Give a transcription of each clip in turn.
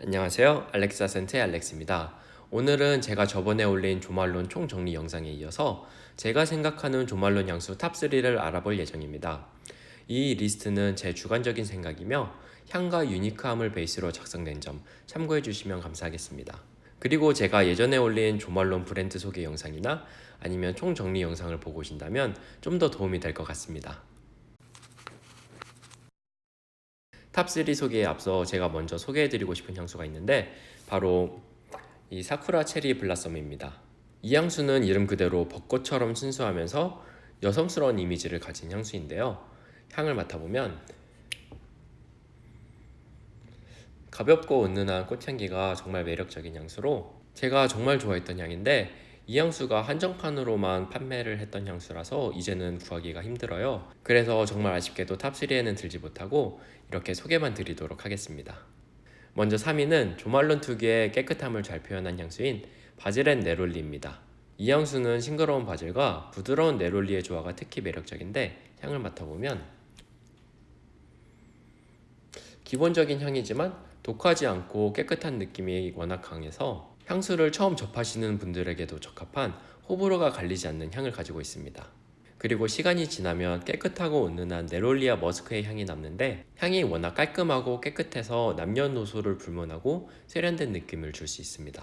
안녕하세요. 알렉사 센트의 알렉스입니다. 오늘은 제가 저번에 올린 조말론 총정리 영상에 이어서 제가 생각하는 조말론 향수 탑3를 알아볼 예정입니다. 이 리스트는 제 주관적인 생각이며 향과 유니크함을 베이스로 작성된 점 참고해 주시면 감사하겠습니다. 그리고 제가 예전에 올린 조말론 브랜드 소개 영상이나 아니면 총정리 영상을 보고 오신다면 좀 더 도움이 될 것 같습니다. 탑3 소개에 앞서 제가 먼저 소개해드리고 싶은 향수가 있는데 바로 이 사쿠라 체리 블라썸입니다. 이 향수는 이름 그대로 벚꽃처럼 순수하면서 여성스러운 이미지를 가진 향수인데요. 향을 맡아보면 가볍고 은은한 꽃향기가 정말 매력적인 향수로 제가 정말 좋아했던 향인데 이 향수가 한정판으로만 판매를 했던 향수라서 이제는 구하기가 힘들어요. 그래서 정말 아쉽게도 탑3에는 들지 못하고 이렇게 소개만 드리도록 하겠습니다. 먼저 3위는 조말론 특유의 깨끗함을 잘 표현한 향수인 바질앤 네롤리입니다. 이 향수는 싱그러운 바질과 부드러운 네롤리의 조화가 특히 매력적인데 향을 맡아보면 기본적인 향이지만 독하지 않고 깨끗한 느낌이 워낙 강해서 향수를 처음 접하시는 분들에게도 적합한 호불호가 갈리지 않는 향을 가지고 있습니다. 그리고 시간이 지나면 깨끗하고 은은한 네롤리아 머스크의 향이 남는데 향이 워낙 깔끔하고 깨끗해서 남녀노소를 불문하고 세련된 느낌을 줄 수 있습니다.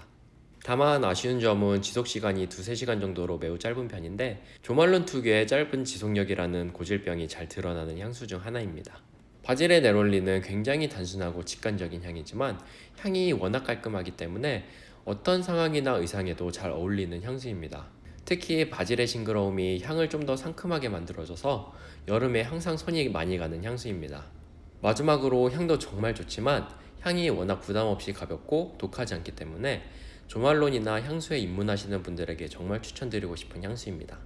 다만 아쉬운 점은 지속 시간이 두세 시간 정도로 매우 짧은 편인데 조말론 특유의 짧은 지속력이라는 고질병이 잘 드러나는 향수 중 하나입니다. 바질의 네롤리는 굉장히 단순하고 직관적인 향이지만 향이 워낙 깔끔하기 때문에 어떤 상황이나 의상에도 잘 어울리는 향수입니다. 특히 바질의 싱그러움이 향을 좀 더 상큼하게 만들어줘서 여름에 항상 손이 많이 가는 향수입니다. 마지막으로 향도 정말 좋지만 향이 워낙 부담 없이 가볍고 독하지 않기 때문에 조말론이나 향수에 입문하시는 분들에게 정말 추천드리고 싶은 향수입니다.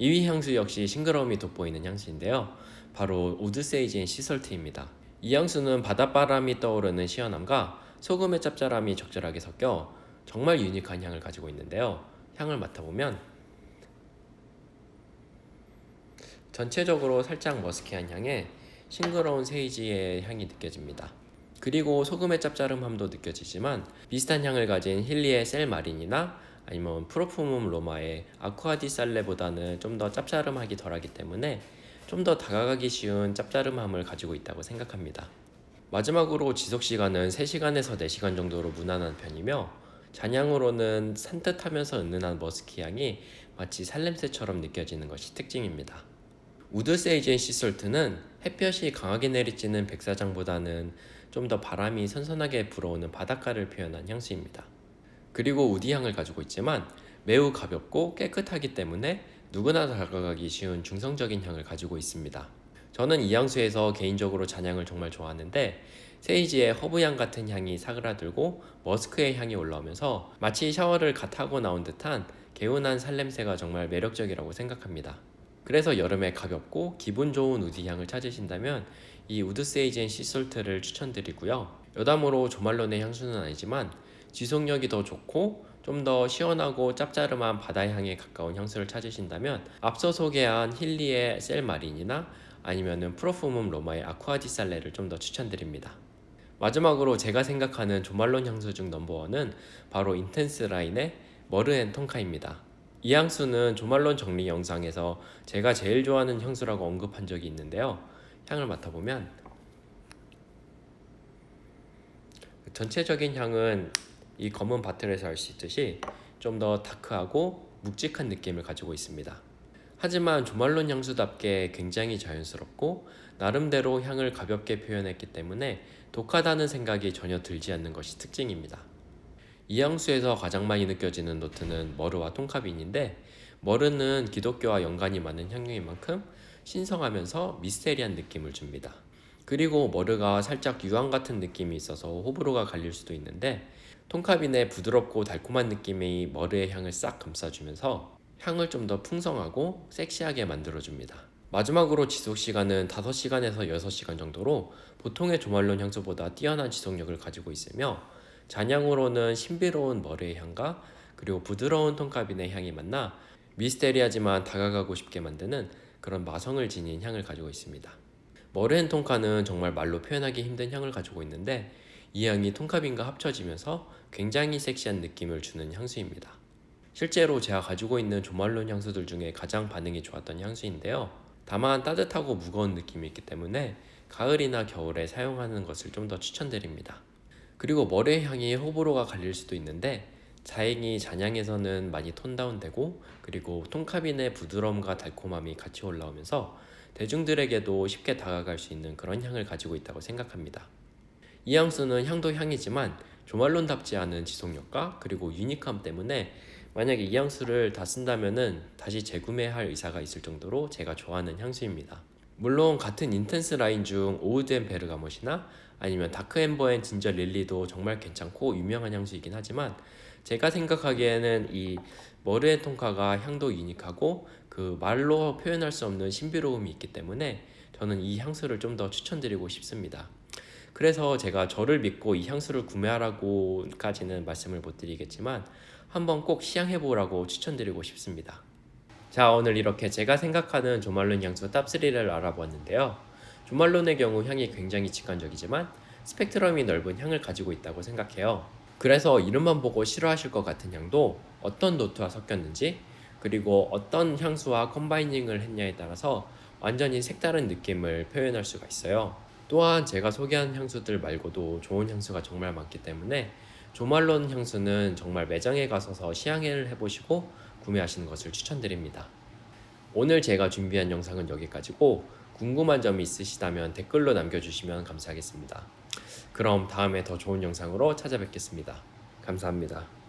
2위 향수 역시 싱그러움이 돋보이는 향수인데요. 바로 우드세이지인 시설트입니다. 이 향수는 바닷바람이 떠오르는 시원함과 소금의 짭짤함이 적절하게 섞여 정말 유니크한 향을 가지고 있는데요. 향을 맡아보면 전체적으로 살짝 머스키한 향에 싱그러운 세이지의 향이 느껴집니다. 그리고 소금의 짭짤함도 느껴지지만 비슷한 향을 가진 힐리의 셀마린이나 아니면 프로푸움 로마의 아쿠아디 살레보다는 좀 더 짭짤함하기 덜하기 때문에 좀 더 다가가기 쉬운 짭짤함을 가지고 있다고 생각합니다. 마지막으로 지속 시간은 3시간에서 4시간 정도로 무난한 편이며 잔향으로는 산뜻하면서 은은한 머스키 향이 마치 살냄새처럼 느껴지는 것이 특징입니다. 우드 세이젠 시솔트는 햇볕이 강하게 내리쬐는 백사장보다는 좀 더 바람이 선선하게 불어오는 바닷가를 표현한 향수입니다. 그리고 우디 향을 가지고 있지만 매우 가볍고 깨끗하기 때문에 누구나 다가가기 쉬운 중성적인 향을 가지고 있습니다. 저는 이 향수에서 개인적으로 잔향을 정말 좋아하는데 세이지의 허브향 같은 향이 사그라들고 머스크의 향이 올라오면서 마치 샤워를 갓 하고 나온 듯한 개운한 살냄새가 정말 매력적이라고 생각합니다. 그래서 여름에 가볍고 기분 좋은 우디 향을 찾으신다면 이 우드 세이젠 시솔트를 추천드리고요. 여담으로 조말론의 향수는 아니지만 지속력이 더 좋고 좀 더 시원하고 짭짜름한 바다 향에 가까운 향수를 찾으신다면 앞서 소개한 힐리의 셀마린이나 아니면은 프로푸움 로마의 아쿠아디 살레를 좀 더 추천드립니다. 마지막으로 제가 생각하는 조말론 향수 중 넘버원은 바로 인텐스 라인의 머르앤 ton카입니다. 이 향수는 조말론 정리 영상에서 제가 제일 좋아하는 향수라고 언급한 적이 있는데요. 향을 맡아보면 전체적인 향은 이 검은 바틀에서 알 수 있듯이 좀 더 다크하고 묵직한 느낌을 가지고 있습니다. 하지만 조말론 향수답게 굉장히 자연스럽고 나름대로 향을 가볍게 표현했기 때문에 독하다는 생각이 전혀 들지 않는 것이 특징입니다. 이 향수에서 가장 많이 느껴지는 노트는 머르와 톤카빈인데 머르는 기독교와 연관이 많은 향료인 만큼 신성하면서 미스테리한 느낌을 줍니다. 그리고 머르가 살짝 유황 같은 느낌이 있어서 호불호가 갈릴 수도 있는데 톤카빈의 부드럽고 달콤한 느낌이 머르의 향을 싹 감싸주면서 향을 좀 더 풍성하고 섹시하게 만들어줍니다. 마지막으로 지속 시간은 5시간에서 6시간 정도로 보통의 조말론 향수보다 뛰어난 지속력을 가지고 있으며 잔향으로는 신비로운 머리의 향과 그리고 부드러운 톤카빈의 향이 만나 미스테리하지만 다가가고 싶게 만드는 그런 마성을 지닌 향을 가지고 있습니다. 머르헨 톤카는 정말 말로 표현하기 힘든 향을 가지고 있는데 이 향이 톤카빈과 합쳐지면서 굉장히 섹시한 느낌을 주는 향수입니다. 실제로 제가 가지고 있는 조말론 향수들 중에 가장 반응이 좋았던 향수인데요. 다만 따뜻하고 무거운 느낌이 있기 때문에 가을이나 겨울에 사용하는 것을 좀 더 추천드립니다. 그리고 머리의 향이 호불호가 갈릴 수도 있는데 다행히 잔향에서는 많이 톤 다운되고 그리고 톤카빈의 부드러움과 달콤함이 같이 올라오면서 대중들에게도 쉽게 다가갈 수 있는 그런 향을 가지고 있다고 생각합니다. 이 향수는 향도 향이지만 조말론답지 않은 지속력과 그리고 유니크함 때문에 만약에 이 향수를 다 쓴다면은 다시 재구매할 의사가 있을 정도로 제가 좋아하는 향수입니다. 물론 같은 인텐스 라인 중 오우드 앤 베르가못이나 아니면 다크 엠버 앤 진저 릴리도 정말 괜찮고 유명한 향수이긴 하지만 제가 생각하기에는 이 머르의 톤카가 향도 유니크하고 그 말로 표현할 수 없는 신비로움이 있기 때문에 저는 이 향수를 좀 더 추천드리고 싶습니다. 그래서 제가 저를 믿고 이 향수를 구매하라고까지는 말씀을 못 드리겠지만 한번 꼭 시향해 보라고 추천드리고 싶습니다. 자 오늘 이렇게 제가 생각하는 조말론 향수 탑3를 알아보았는데요. 조말론의 경우 향이 굉장히 직관적이지만 스펙트럼이 넓은 향을 가지고 있다고 생각해요. 그래서 이름만 보고 싫어하실 것 같은 향도 어떤 노트와 섞였는지 그리고 어떤 향수와 컴바이닝을 했냐에 따라서 완전히 색다른 느낌을 표현할 수가 있어요. 또한 제가 소개한 향수들 말고도 좋은 향수가 정말 많기 때문에 조말론 향수는 정말 매장에 가서서 시향을 해보시고 구매하시는 것을 추천드립니다. 오늘 제가 준비한 영상은 여기까지고 궁금한 점이 있으시다면 댓글로 남겨주시면 감사하겠습니다. 그럼 다음에 더 좋은 영상으로 찾아뵙겠습니다. 감사합니다.